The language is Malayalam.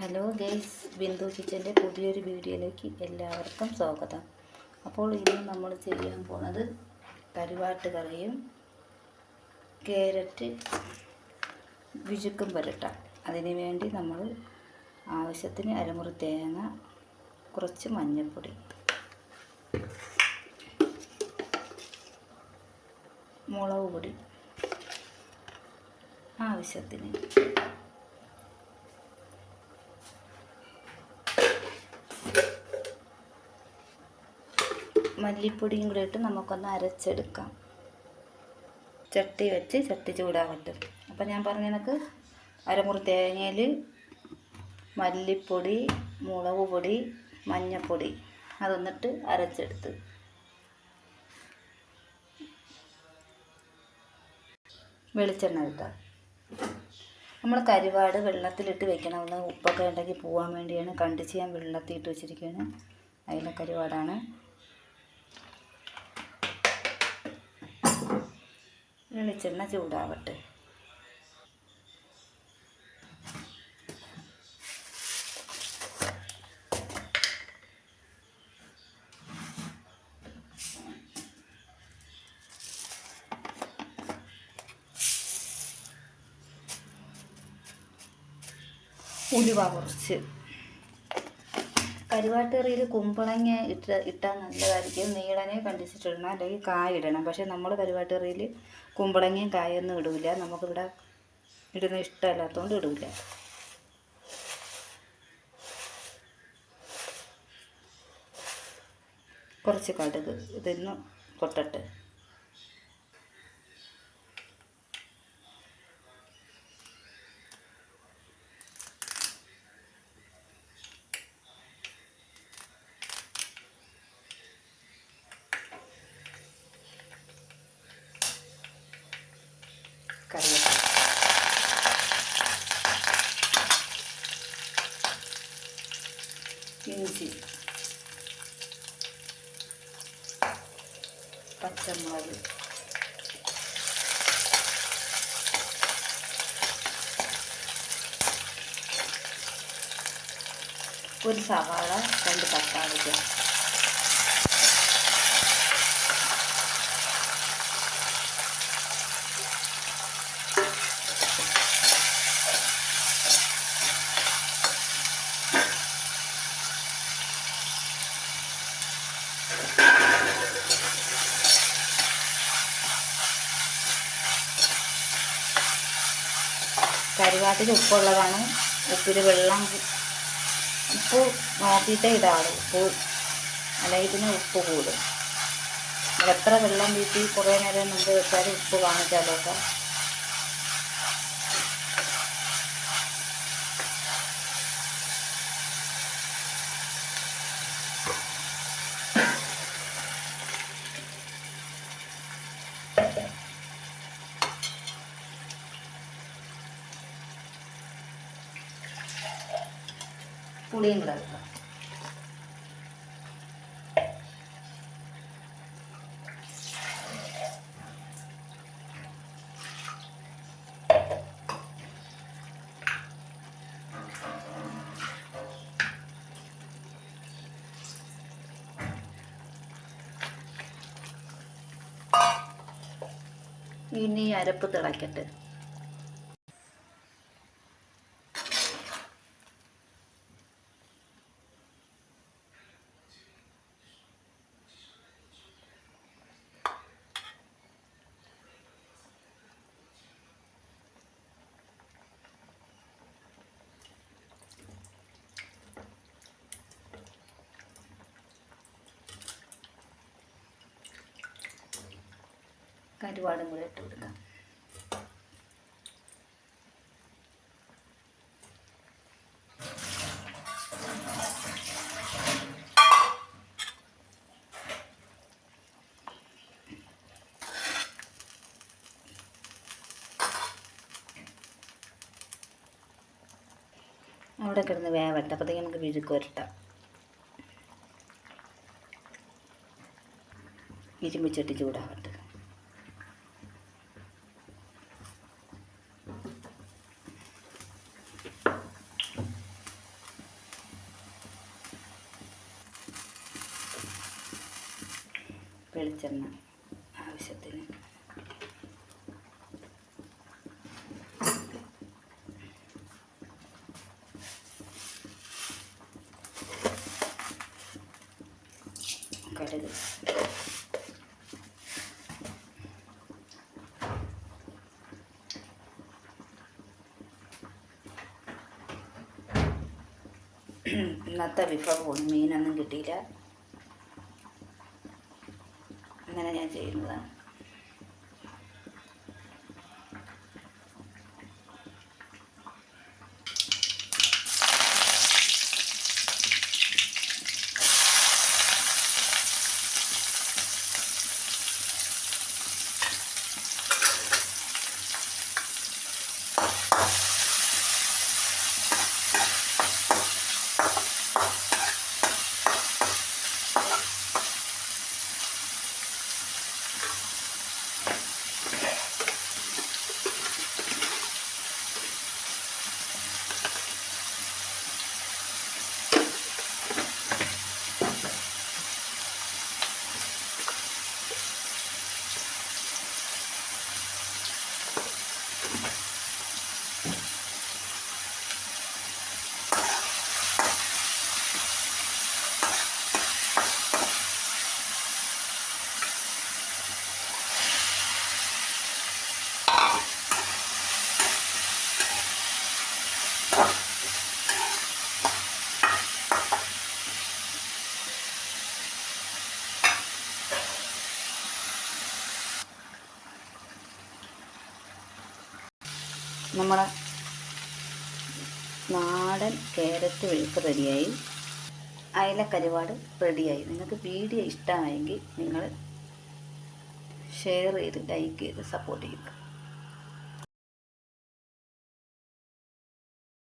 ഹലോ ഗൈസ് ബിന്ദു കിച്ചന്റെ പുതിയൊരു വീഡിയോയിലേക്ക് എല്ലാവർക്കും സ്വാഗതം. അപ്പോൾ ഇന്ന് നമ്മൾ ചെയ്യാൻ പോണത് കരുവാട്ട് കറിയും ക്യാരറ്റ് വിഴുക്കും പുരട്ട. അതിനുവേണ്ടി നമ്മൾ ആവശ്യത്തിന് അരമുറി തേങ്ങ കുറച്ച് മഞ്ഞൾപ്പൊടി. മുളക് പൊടി ആവശ്യത്തിന്. മല്ലിപ്പൊടിയും കൂടെ ഇട്ട് നമുക്കൊന്ന് അരച്ചെടുക്കാം. ചട്ടി വെച്ച് ചട്ടി ചൂടാവട്ടെ. അപ്പം ഞാൻ പറഞ്ഞ കണക്ക് അരമുറി തേങ്ങയിൽ മല്ലിപ്പൊടി മുളക് പൊടി മഞ്ഞൾപ്പൊടി അതൊന്നിട്ട് അരച്ചെടുത്ത്. വെളിച്ചെണ്ണ ഇട്ടാൽ നമ്മൾ കരിവാട് വെള്ളത്തിലിട്ട് വെക്കണമെന്ന് ഉപ്പൊക്കെ ഉണ്ടെങ്കിൽ പോകാൻ വേണ്ടിയാണ്. കണ്ടിച്ച് ഞാൻ വെള്ളത്തിൽ ഇട്ട് വെച്ചിരിക്കുകയാണ് അതിലെ കരിവാടാണ്. വെളിച്ചെണ്ണ ചൂടാവട്ടെ. ഉലുവ കുറച്ച്. കരുവാട്ടേറിയിൽ കുമ്പളങ്ങ ഇട്ട് ഇട്ടാൽ നല്ലതായിരിക്കും. നീളനെ കണ്ടിച്ചിട്ടിടണം. അല്ലെങ്കിൽ കായ ഇടണം. പക്ഷേ നമ്മൾ കരുവാട്ടേറിയിൽ കുമ്പളങ്ങയും കായൊന്നും ഇടില്ല നമുക്കിവിടെ ഇടുന്ന ഇഷ്ടമല്ലാത്തതുകൊണ്ട് ഇടില്ല കുറച്ച് കടുക് ഇതൊന്നും പൊട്ടട്ടെ. ഇഞ്ചി. പച്ചമുളക്. ഒരു സവാള രണ്ട് തക്കാളിക്ക്. കരുവാട്ടിൽ ഉപ്പുള്ളതാണ്. ഉപ്പിൽ വെള്ളം ഉപ്പ് നോക്കിയിട്ടേ ഇടാറ് ഉപ്പ് അല്ലെങ്കിൽ പിന്നെ ഉപ്പ് കൂടും. എത്ര വെള്ളം വീട്ടിൽ കുറേ നേരം മുമ്പ് വെച്ചാലും ഉപ്പ് കാണിച്ചാലൊക്കെ പുളിയും കൂടെ എടുക്കാം ഇനി അരപ്പ് തിളക്കട്ടെ. കരുവാടും കൂടെ ഇട്ട് കൊടുക്കാം. അവിടെ കിടന്ന് വേവട്ടെ. അപ്പോഴത്തേക്ക് നമുക്ക് വിഴുക്ക് വരട്ടാം. ഇരുമ്പിച്ചട്ടി ചൂടാവട്ടെ. വെളിച്ചെണ്ണ ആവശ്യത്തിന്. കടുക്. ഇന്നത്തെ വിഭവം മീനൊന്നും കിട്ടിയില്ല അങ്ങനെ ഞാൻ ചെയ്യുന്നതാണ് നമ്മളെ നാടൻ ക്യാരറ്റ് വെഴുക്ക് റെഡിയായി. അയല കരുവാട് റെഡിയായി. നിങ്ങൾക്ക് വീഡിയോ ഇഷ്ടമായെങ്കിൽ നിങ്ങൾ ഷെയർ ചെയ്ത് ലൈക്ക് ചെയ്ത് സപ്പോർട്ട് ചെയ്യുക.